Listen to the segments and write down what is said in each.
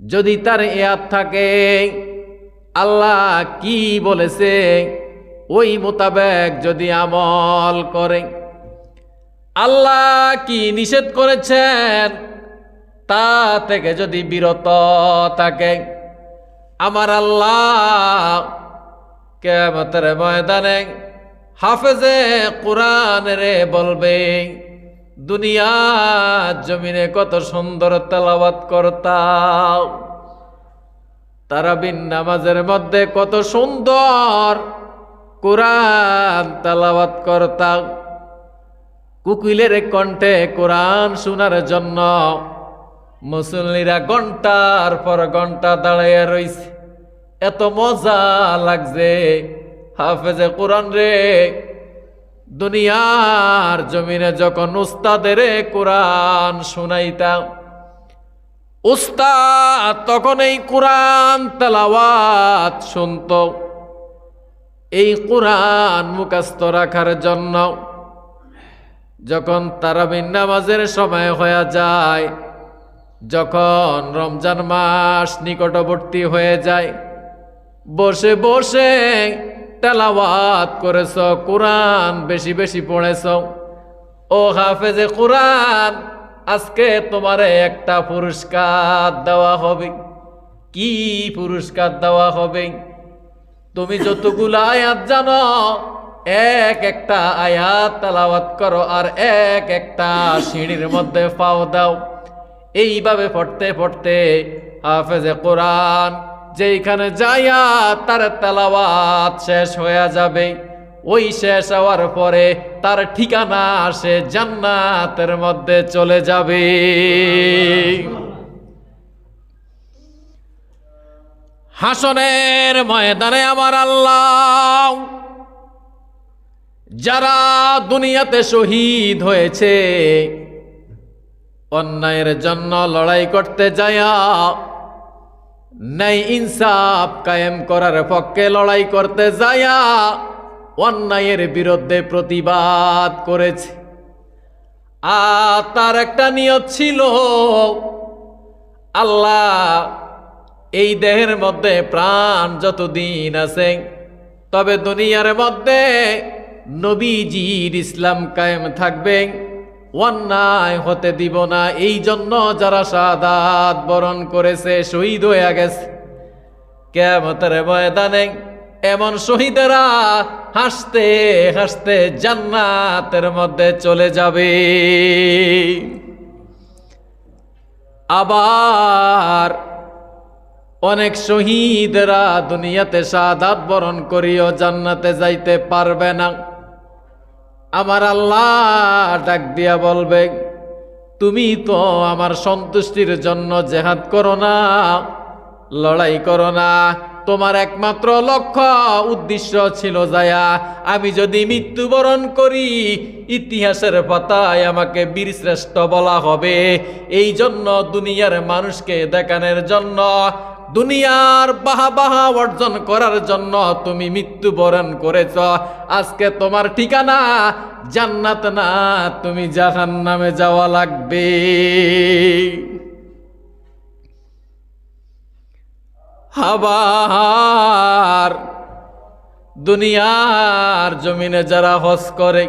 যদি তার এয়াদ থাকে, আল্লাহ কি বলেছে? ওই মোতাবেক যদি আমল করে। আল্লাহ কি নিষেধ করেছেন? তা থেকে যদি বিরত থাকে, আমার আল্লাহ কেমতের ময়দানে হাফেজে কোরআন রে বলবে দুনিয়া জমিনে কত সুন্দর তেলাওয়াত করতাম। তারাবিন নামাজের মধ্যে কত সুন্দর কোরআন তেলাওয়াত করতাম। কুকিলের কণ্ঠে কোরআন শোনার জন্য মুসল্লিরা ঘণ্টার পর ঘণ্টা দাঁড়াইয়া রইছে। এত মজা লাগছে। হাফেজে কোরআন রে দুনিয়ার জমিনে যখন উস্তাদের কোরআন শুনাইতাম, উস্তাদ তখন এই কোরআন তেলাওয়াত শুনত। এই কোরআন মুখাস্ত রাখার জন্য যখন তারাবিন নামাজের সময় হয়ে যায়, যখন রমজান মাস নিকটবর্তী হয়ে যায়, বসে বসে তেলাওয়াত করেছ, কোরআন বেশি বেশি পড়েছ। ও হাফেজে কোরআন, আজকে তোমারে একটা পুরস্কার দেওয়া হবে। কি পুরস্কার দেওয়া হবে? তুমি যতগুলো আয়াত জানো, এক একটা আয়াত তালাওয়াত করো আর এক একটা সিঁড়ির মধ্যে পাও দাও। এইভাবে পড়তে পড়তে হাফেজে কোরআন যেইখানে যাইয়া তার তেলাওয়াত শেষ হয়ে যাবে, ওই শেষ হওয়ার পরে তার ঠিকানা সে জান্নাতের মধ্যে চলে যাবে। হাসনের ময়দানে আমার আল্লাহ, যারা দুনিয়াতে শহীদ হয়েছে, অন্যায়ের জন্য লড়াই করতে যায়া নাই ইনসাফ কায়েম করার পক্ষে লড়াই করতে যায়া অন্যায়ের বিরুদ্ধে প্রতিবাদ করেছে। আর তার একটা নিয়ত ছিল, আল্লাহ এই দেহের মধ্যে প্রাণ যতদিন আছে, তবে দুনিয়ার মধ্যে নবীজির ইসলাম কায়েম থাকবে। অন্যায় হতে দিব না। এই জন্য যারা সাদাত বরণ করেছে, শহীদ হয়ে গেছে। কেমতের ময়দানে এমন শহীদেরা হাসতে হাসতে জান্নাতের মধ্যে চলে যাবে। আবার অনেক শহীদরা দুনিয়াতে সাদাত বরণ করিও, জান্নাতে যাইতে পারবে না। আমার আল্লাহ ডাক দিয়া বলবে, তুমি তো আমার সন্তুষ্টির জন্য জেহাদ করো না, লড়াই করো না। তোমার একমাত্র লক্ষ্য, উদ্দেশ্য ছিল যায়া আমি যদি মৃত্যুবরণ করি, ইতিহাসের পাতায় আমাকে বীরশ্রেষ্ঠ বলা হবে। এই জন্য দুনিয়ার মানুষকে দেখানোর জন্য দুনিয়ার বাহা বাহা অর্জন করার জন্য তুমি মৃত্যুবরণ করেছ। আজকে তোমার ঠিকানা জান্নাত না, তুমি জাহান নামে যাওয়া লাগবে। আবার দুনিয়ার জমিনে যারা হজ করে,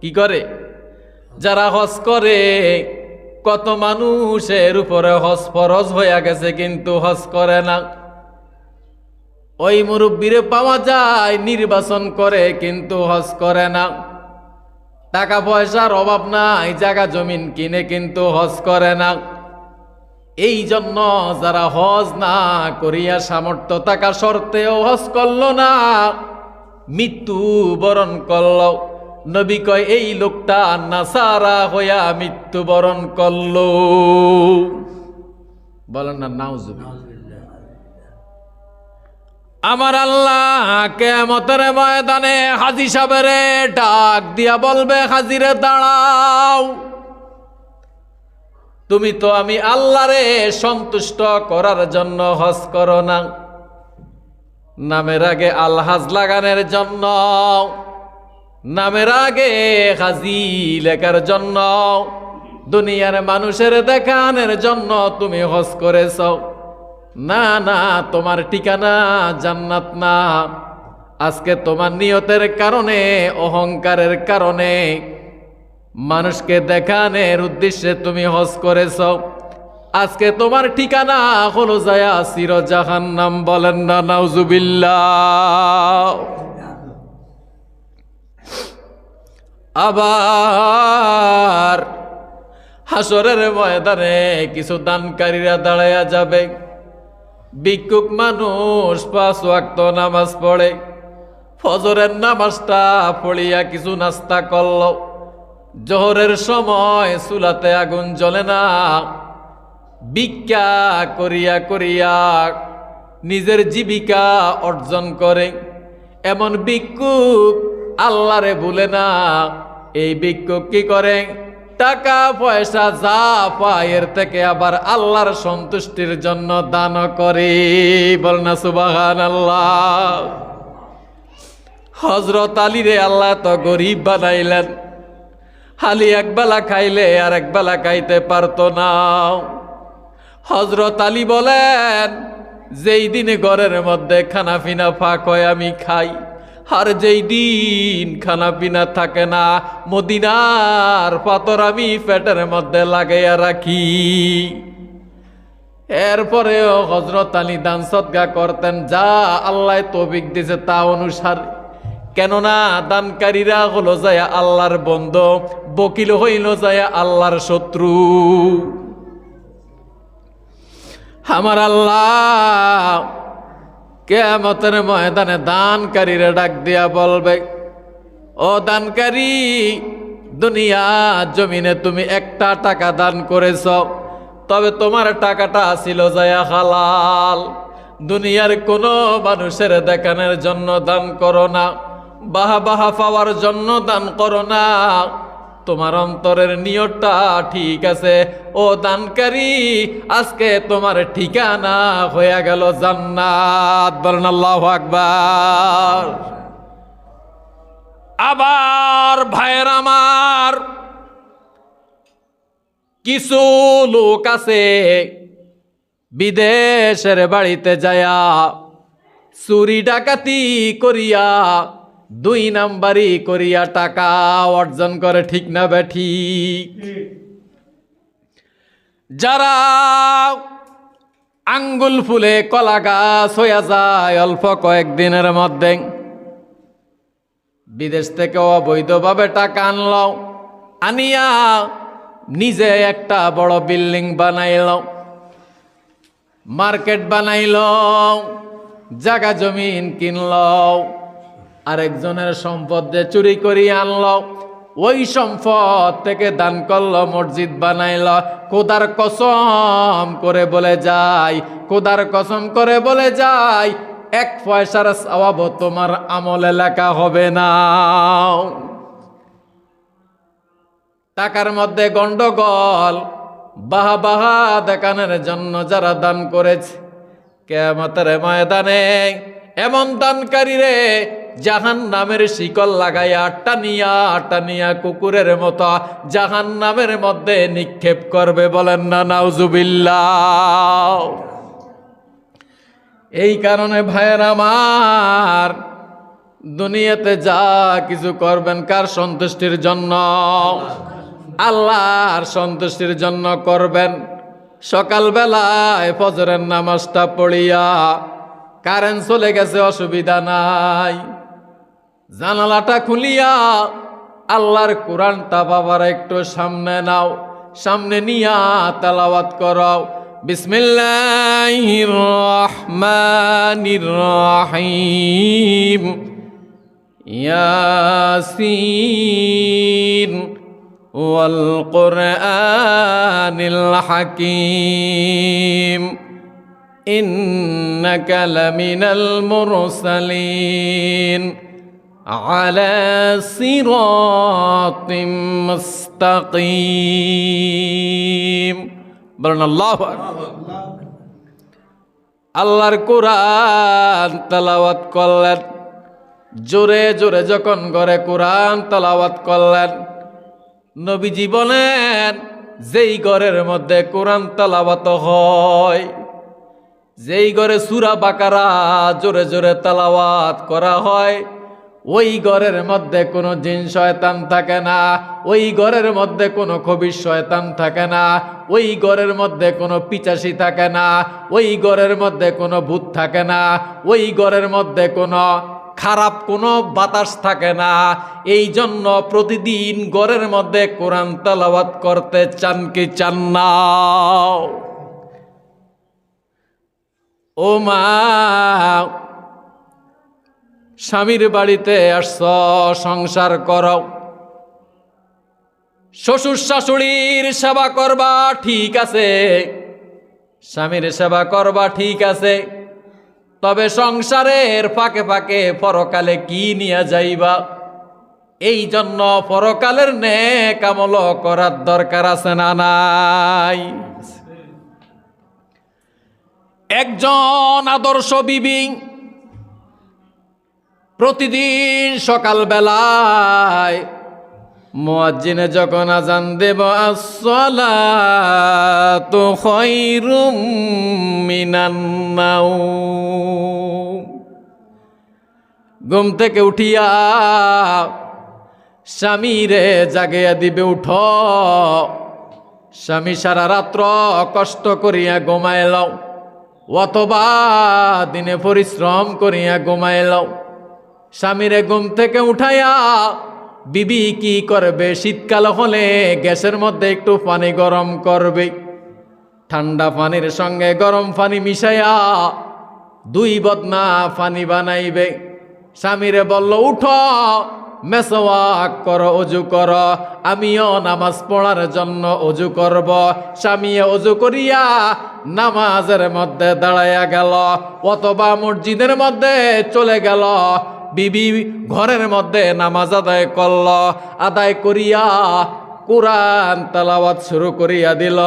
কি করে? যারা হজ করে কত মানুষের উপরে হজ ফরজ হয়ে গেছে, কিন্তু হজ করে না। ওই মুরব্বীরে পাওয়া যায় নির্বাচন করে, কিন্তু হজ করে না। টাকা পয়সার অভাব নাই, জায়গা, জমিন কিনে, কিন্তু হজ করে না। এই জন্য যারা হজ না করিয়া সামর্থ্য থাকা সত্ত্বেও হজ করল না, মৃত্যু বরণ করল। নবী কয়, এই লোকটা নাসারা হইয়া মৃত্যুবরণ করল। বলেন না নাউজুবি আমার আল্লাহ কেমতের ময়দানে হাজি সাহেবেরে ডাক দিয়া বলবে, হাজিরে দাঁড়াও। তুমি তো আমি আল্লাহরে সন্তুষ্ট করার জন্য হজ করো না। নামের আগে আলহাজ লাগানোর জন্য নামের আগে হাজি লেখার জন্য। দুনিয়ার মানুষের দেখানের জন্য তুমি হজ করেছ। না না, তোমার ঠিকানা জান্নাত না। আজকে তোমার নিয়তের কারণে, অহংকারের কারণে মানুষকে দেখানের উদ্দেশ্যে তুমি হজ করেছ। আজকে তোমার ঠিকানা হলো যায়া সির জাহান্নাম বলেন না, নাউজুবিল্লাহ। আবার হাসরের ময়দানে কিছু দানকারীরা দাঁড়াইয়া যাবে। ভিক্ষুক মানুষ পাঁচ ওয়াক্ত নামাজ পড়ে। ফজরের নামাজটা পড়িয়া কিছু নাস্তা করল। জোহরের সময় চুলাতে আগুন জ্বলে না। ভিক্ষা করিয়া করিয়া নিজের জীবিকা অর্জন করে। এমন ভিক্ষুক আল্লাহরে ভুলে না। এই ভিক্ষুক কি করে? টাকা পয়সা যা পায় এর থেকে আবার আল্লাহর সন্তুষ্টির জন্য দান করে। বল না সুবাহান আল্লাহ হজরত আলী রে আল্লাহ তো গরিব বানাইলেন। হালি একবেলা খাইলে আর একবেলা খাইতে পারতো না। হজরত আলী বলেন, যেই দিনে ঘরের মধ্যে খানা পিনা ফাঁক হয় আমি খাই। আর যেই দিন খানা পিনা থাকে না, মদিনার পাতর আমি পেটের মধ্যে লাগাইয়া রাখি। এরপরেও হজরত আলী দান সৎগা করতেন, যা আল্লাহ তৌফিক দিছে তা অনুসারে। কেননা দানকারীরা হলো যায় আল্লাহর বন্ধ, বকিল হইল যায় আল্লাহর শত্রু। আমার আল্লাহ কেমতের ময়দানে দানকারীরা ডাক দিয়া বলবে, ও দানকারী, দুনিয়া জমিনে তুমি একটা টাকা দান করেছ, তবে তোমার টাকাটা ছিল যায়া হালাল। দুনিয়ার কোনো মানুষের দেখানোর জন্য দান করো না, বাহা বাহা পাওয়ার জন্য দান করো না। তোমার অন্তরের নিয়তটা ঠিক আছে। ও দানকারী, আজকে তোমার ঠিকানা হয়ে গেল জান্নাত। বলেন আল্লাহ আকবার। আবার ভাইয়ের আমার কিছু লোক আছে, বিদেশের বাড়িতে যায়া চুরি ডাকাতি করিয়া দুই নাম্বারি করিয়া টাকা অর্জন করে, ঠিক না বেঠি যারা আঙ্গুল ফুলে কলা গাছ হইয়া যায় অল্প কয়েকদিনের মধ্যে, বিদেশ থেকে অবৈধভাবে টাকা আনল, আনিয়া নিজে একটা বড় বিল্ডিং বানাইল, মার্কেট বানাইল জাগা জমিন কিনল আরেকজনের সম্পদ যে চুরি করিয়ে আনল, ওই সম্পদ থেকে দান করল, মসজিদ বানাইল। কোদার কসম করে বলে যায় কোদার কসম করে বলে যায় এক পয়সার সওয়াব তোমার আমল এলাকা হবে না। টাকার মধ্যে গন্ডগোল, বাহা বাহা দেখানোর জন্য যারা দান করেছে কেমতের ময়দানে এমন দানকারী রে জাহান নামের শিকল লাগাইয়া টানিয়া টানিয়া কুকুরের মতো জাহান নামের মধ্যে নিক্ষেপ করবে বলেন না, নাউজুবিল্লাহ। এই কারণে ভাইয়ের আমার, দুনিয়াতে যা কিছু করবেন কার সন্তুষ্টির জন্য? আল্লাহর সন্তুষ্টির জন্য করবেন। সকালবেলায় ফজরের নামাজটা পড়িয়া কারেন্ট চলে গেছে, অসুবিধা নাই। জানালাটা খুলিয়া আল্লাহর কোরআনটা বাবার একটু সামনে নাও, সামনে নিয়া তালাবাত করাও। বিসমিল্লাহ হাকিম। ইন্নাকা লামিনাল মুরসালিন। على صراط مستقيم বলেন আল্লাহ আল্লাহর কোরআন তালাওয়াত করলেন জোরে জোরে যখন ঘরে কোরআন তালাওয়াত করলেন নবীজি বলেন যেই ঘরের মধ্যে কোরআন তালাওয়াত হয় যেই ঘরে সুরা বাকারা জোরে জোরে তালাওয়াত করা হয় ওই ঘরের মধ্যে কোনো জিন শয়তান থাকে না, ওই ঘরের মধ্যে কোনো কবির শয়তান থাকে না, ওই ঘরের মধ্যে কোনো পিচাসি থাকে না, ওই ঘরের মধ্যে কোনো ভূত থাকে না, ওই ঘরের মধ্যে কোনো খারাপ কোনো বাতাস থাকে না। এই জন্য প্রতিদিন ঘরের মধ্যে কোরআন তালাওয়াত করতে চান কি চান না? ও মা স্বামীর বাড়িতে আসছ, সংসার করো। শ্বশুর শাশুড়ির সেবা করবা, ঠিক আছে। স্বামীর সেবা করবা, ঠিক আছে। তবে সংসারের ফাঁকে ফাঁকে পরকালে কি নিয়ে যাইবা? এই জন্য পরকালের নে কামল করার দরকার আছে না নাই? একজন আদর্শ বিবি প্রতিদিন সকালবেলায় মুয়াজ্জিনে যখন আজান দেব মিনান নাওম। ঘুম থেকে উঠিয়া স্বামীরে জাগিয়া দিবে, উঠ। স্বামী সারা রাত্র কষ্ট করিয়া ঘুমাইল অথবা দিনে পরিশ্রম করিয়া ঘুমাইল স্বামীরে ঘুম থেকে উঠাইয়া, বিবি, কি করবে? শীতকাল হলে গ্যাসের মধ্যে একটু পানি গরম করবে। ঠান্ডা পানির সঙ্গে গরম পানি মিশাইয়া দুই বদনা পানি বানাইবে। স্বামীরে বলল, উঠ, মেসওয়াক কর, অজু কর। আমিও নামাজ পড়ার জন্য অজু করব। স্বামী অজু করিয়া নামাজের মধ্যে দাঁড়াইয়া গেল, অথবা মসজিদের মধ্যে চলে গেল। বিবি ঘরের মধ্যে নামাজ আদায় করল, আদায় করিয়া কোরআন তালাওয়াত শুরু করিয়া দিল।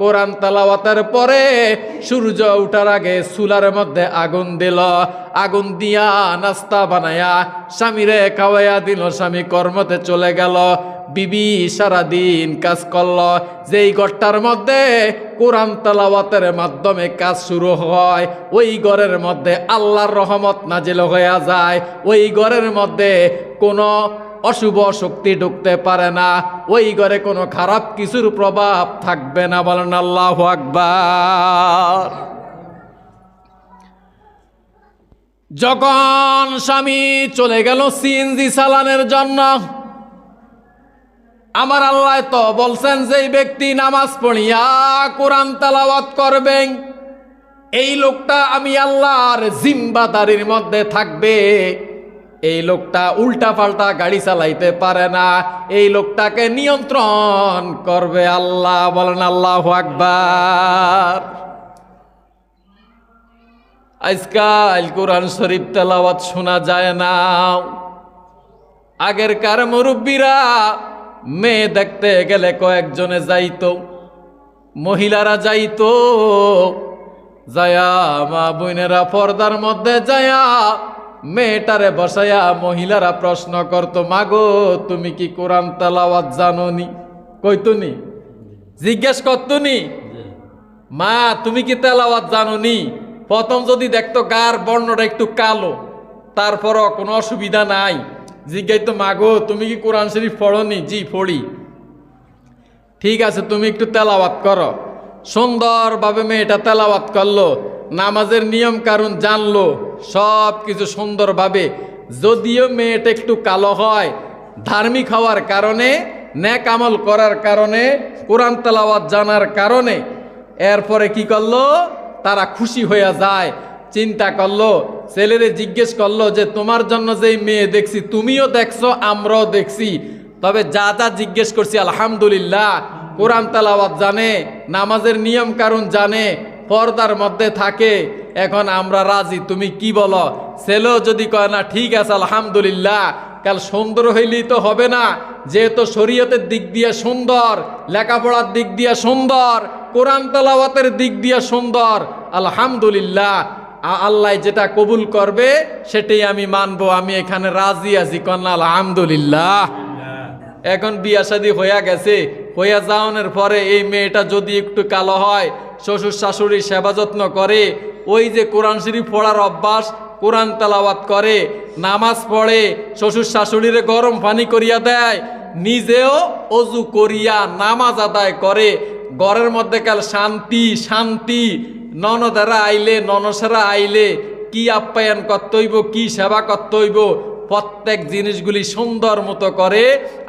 কোরআন তালাওয়াতের পরে সূর্য উঠার আগে চুলার মধ্যে আগুন দিল। আগুন দিয়া নাস্তা বানায়া স্বামীরে খাওয়াইয়া দিল, স্বামী কর্মতে চলে গেল। বিবি সারাদিন কাজ করল। যেই ঘরটার মধ্যে কোরআন তালাওয়াতের মাধ্যমে কাজ শুরু হয়, ওই ঘরের মধ্যে আল্লাহর রহমত নাজিল হইয়া যায়। ওই ঘরের মধ্যে কোনো অশুভ শক্তি ঢুকতে পারে না। ওই ঘরে কোনো খারাপ কিছুর প্রভাব থাকবে না, বলেন আল্লাহ আকবার। যখন স্বামী চলে গেল সিএনজি চালানের জন্য আমার আল্লাহ তো বলছেন যে ব্যক্তি নামাজ পড়িয়া কোরআন তালাওয়াত করবেন এই লোকটা আমি আল্লাহর জিম্বাদারির মধ্যে থাকবে। এই লোকটা উল্টা পাল্টা গাড়ি চালাইতে পারে না। এই লোকটাকে নিয়ন্ত্রণ করবে আল্লাহ। বলেন, আল্লাহ আকবার। আজকাল কোরআন শরীফ তেলাওয়াত শোনা যায় না। আগের কার মুরব্বীরা মেয়ে দেখতে গেলে কয়েকজনে যাইতো, মহিলারা যাইতো, যায়া মা বোনেরা পর্দার মধ্যে যায়া মেয়েটারে বসায়া মহিলারা প্রশ্ন করতো, মাগো, তুমি কি কোরআন তালাওয়াত জানো নি কইতুনি জিজ্ঞেস করতুনি মা, তুমি কি তেলাওয়াত জানোনি? প্রথম যদি দেখতো গার বর্ণটা একটু কালো, তারপরও কোনো অসুবিধা নাই। জিজ্ঞাসা মাগো তুমি কি কোরআন শরীফ পড়নি? জি, পড়ি। ঠিক আছে, তুমি একটু তেলাওয়াত করো। সুন্দরভাবে মেয়েটা তেলাওয়াত করল, নামাজের নিয়ম কারণ জানলো সব কিছু সুন্দরভাবে। যদিও মেয়েটা একটু কালো হয়, ধার্মিক হওয়ার কারণে, ন্যাক আমল করার কারণে, কোরআন তেলাওয়াত জানার কারণে, এরপরে কি করল? তারা খুশি হয়ে যায়। চিন্তা করল, ছেলেরে জিজ্ঞেস করল যে, তোমার জন্য যে মেয়ে দেখছি, তুমিও দেখছ, আমরাও দেখছি। তবে যা যা জিজ্ঞেস করছি, আলহামদুলিল্লাহ, কোরআন তালাওয়াত জানে, নামাজের নিয়ম কারণ জানে, পর্দার মধ্যে থাকে, এখন আমরা রাজি, তুমি কি বলো? ছেলেও যদি কয়, না, ঠিক আছে, আলহামদুলিল্লাহ, কাল সুন্দর হইলেই তো হবে না, যেহেতু শরীয়তের দিক দিয়ে সুন্দর, লেখাপড়ার দিক দিয়ে সুন্দর, কোরআন তালাওয়াতের দিক দিয়ে সুন্দর, আলহামদুলিল্লাহ আল্লাহ যেটা কবুল করবে, সেটাই আমি মানবো, আমি এখানে রাজি আছি। কন্যা, আলহামদুলিল্লাহ। এখন বিয়া শাদী হইয়া গেছে। হইয়া যাওয়ানোর পরে এই মেয়েটা যদি একটু কালো হয়, শ্বশুর শাশুড়ি সেবা যত্ন করে, ওই যে কোরআন শরীফ পড়ার অভ্যাস, কোরআন তেলাওয়াত করে, নামাজ পড়ে, শ্বশুর শাশুড়িরে গরম পানি করিয়া দেয়, নিজেও অজু করিয়া নামাজ আদায় করে ঘরের মধ্যে কাল শান্তি শান্তি। ননদেরা আইলে, ননসেরা আইলে কি আপ্যায়ন কর্তব্য, কি সেবা কর্তব্য? প্রত্যেক জিনিসগুলি সুন্দর মতো করে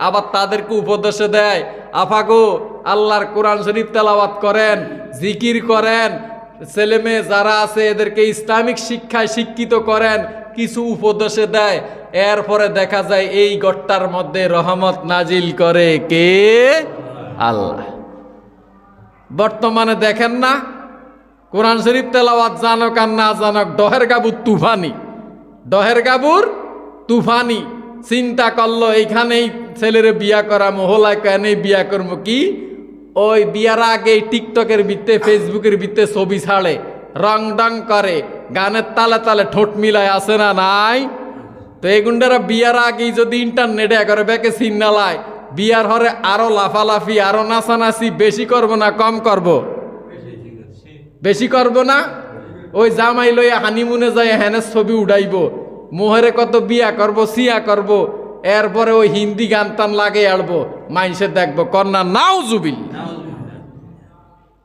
আবার তাদেরকে উপদেশে দেয়। আফাগো, আল্লাহর কোরআন শরীফ তেলাওয়াত করেন, জিকির করেন। ছেলে মেয়ে যারা আছে, এদেরকে ইসলামিক শিক্ষায় শিক্ষিত করেন, কিছু উপদেশে দেয়। এরপরে দেখা যায় এই গট্টার মধ্যে রহমত নাজিল করে কে? আল্লাহ। বর্তমানে দেখেন না, কোরআন শরীফ তেলাওয়াত জানক আর না জানক ডহের গাবুর তুফানি। ডহের গাবুর তুফানি। চিন্তা করল, এইখানেই ছেলেরে বিয়া করা, মহলায় কেনে বিয়া করব কি? ওই বিয়ার আগে টিকটকের ভিত্তে, ফেসবুকের ভিত্তে ছবি ছাড়ে, রং ডং করে, গানের তালে তালে ঠোঁট মিলায় আসে না নাই? তো এই গুন্ডারা বিয়ার আগেই যদি ইন্টারনেটে করে ব্যাকে সিগনালায় বিয়ার হরে আরও লাফালাফি, আরও নাচানাচি, বেশি করব না, কম করব? বেশি করব না? ওই জামাই লইয়া হানিমুনে যায় হ্যানের ছবি উড়াইব। মোহরে কত বিয়া করব, সিয়া করব। এরপরে ওই হিন্দি গান টান লাগে আড়বো। মাইসে দেখব, কন্যা নাও জুবিল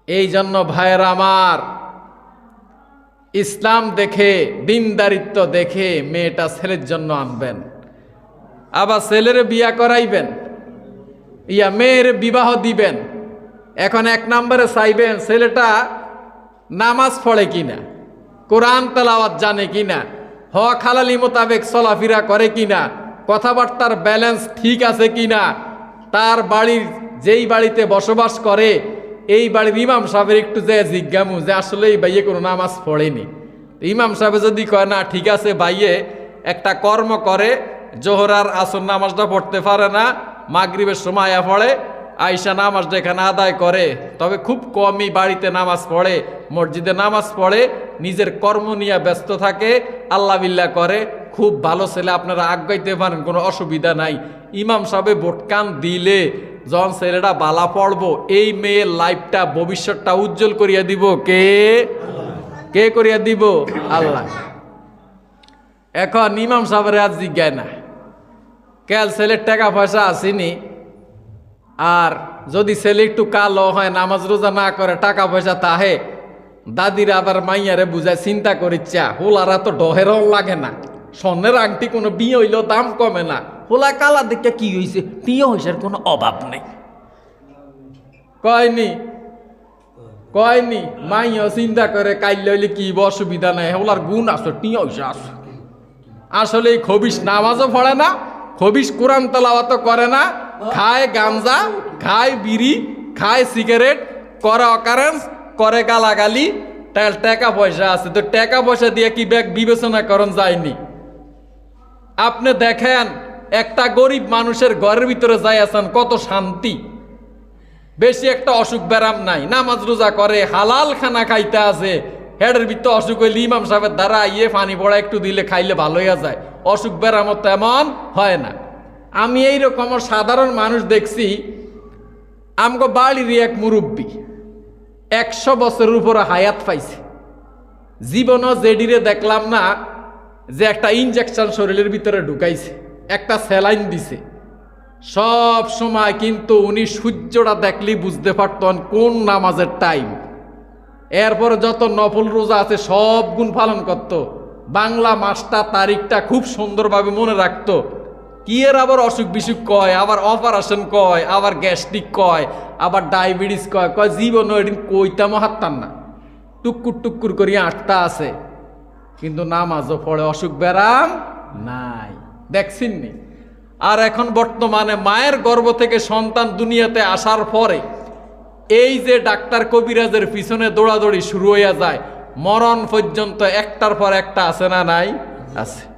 এই জন্য ভাইয়ের আমার, ইসলাম দেখে, দিনদারিত্ব দেখে মেয়েটা ছেলের জন্য আনবেন। আবার ছেলের বিয়া করাইবেন। ইয়া মেয়ের বিবাহ দিবেন। এখন এক নম্বরে চাইবেন, ছেলেটা নামাজ পড়ে কিনা, কোরআন তেলাওয়াত জানে কিনা হ খালালি মোতাবেক চলাফেরা করে কিনা, কথাবার্তার ব্যালেন্স ঠিক আছে কিনা, তার বাড়ির যেই বাড়িতে বসবাস করে, এই বাড়ির ইমাম সাহেবের একটু যে জিজ্ঞামু যে আসলে এই বাইয়ে কোনো নামাজ পড়েনি। ইমাম সাহেব যদি কয়, না, ঠিক আছে বাইয়ে একটা কর্ম করে, জোহরার আসর নামাজটা পড়তে পারে না মাগরিবের সময় পড়ে আইসা নামাজটা এখানে আদায় করে, তবে খুব কমই বাড়িতে নামাজ পড়ে। মসজিদে নামাজ পড়ে, নিজের কর্ম নিয়ে ব্যস্ত থাকে, আল্লাহ বিল্লাহ করে, খুব ভালো ছেলে আপনারা আগাইতে পারেন, কোনো অসুবিধা নাই। ইমাম সাহেব ভোটকান দিলে যখন ছেলেটা বালা পড়ব, এই মেয়ের লাইফটা, ভবিষ্যৎটা উজ্জ্বল করিয়া দিব, কে? কে করিয়া দিব? আল্লাহ। এখন ইমাম সাহেবের আজ জিজ্ঞায় না কেল ছেলের টাকা পয়সা আসেনি। আর যদি ছেলে একটু কালো হয়, নামাজ রোজা না করে, টাকা পয়সা তাহে, দাদিরা আবার মাইয়ারে বুঝায়, চিন্তা করিচ্ছা, হোলারা তো ডহেরও লাগে না। স্বর্ণের আংটি কোনো বিয়ে হইলেও দাম কমে না। হোলা কালা দেখে কি হয়েছে বিয়ে হয়েছে কোনো অভাব নেই। কয়নি কয়নি মাইয়া চিন্তা করে, কাইলে হইলে কি অসুবিধা নাই, হোলার গুণ আসো টিয়া হয়েছে আছে। আসলে এই খবিস নামাজও পড়ে না খবিস কোরআন তেলাওয়াত করে না, খায় গাঞ্জা খায় বিড়ি, খায় সিগারেট, করে অকারেন্স, করে গালাগালি টাকা পয়সা আছে। তো টাকা পয়সা দিয়ে কি ব্যাগ বিবেচনা করন যায়নি? আপনি দেখেন, একটা গরিব মানুষের ঘরের ভিতরে যাই আছেন, কত শান্তি। বেশি একটা অসুখ ব্যারাম নাই, নামাজ রোজা করে, হালাল খানা খাইতে আছে। হেডের ভিতরে অসুখ হইলে ইমাম সাহেবের দ্বারা ইয়ে পানি পড়া একটু দিলে খাইলে ভালো হইয়া যায়। অসুখ ব্যারামত তেমন হয় না। আমি এইরকম সাধারণ মানুষ দেখছি, আমগো বাড়ির এক মুরব্বী একশো বছরের উপরে হায়াত পাইছে। জীবনও জেডিরে দেখলাম না যে একটা ইনজেকশন শরীরের ভিতরে ঢুকাইছে, একটা স্যালাইন দিছে। সব সময় কিন্তু উনি সূর্যটা দেখলেই বুঝতে পারতেন কোন নামাজের টাইম এরপরে যত নফল রোজা আছে সব গুণ পালন করত। বাংলা মাসটা তারিখটা খুব সুন্দরভাবে মনে রাখতো। কি এর আবার অসুখ বিসুখ কয়, আবার অপারেশন কয়, আবার গ্যাস্ট্রিক কয়, আবার ডায়াবেটিস কয় কয় জীবন এদিন কইতাম হাত্তান না। টুকুর টুকুর করিয়া আটটা আছে। কিন্তু নামাজও পড়ে অসুখ ব্যারাম নাই। দেখছেন নি? আর এখন বর্তমানে মায়ের গর্ভ থেকে সন্তান দুনিয়াতে আসার পরে এই যে ডাক্তার কবিরাজের পিছনে দৌড়াদৌড়ি শুরু হইয়া যায় মরণ পর্যন্ত একটার পর একটা আছে না নাই? আছে।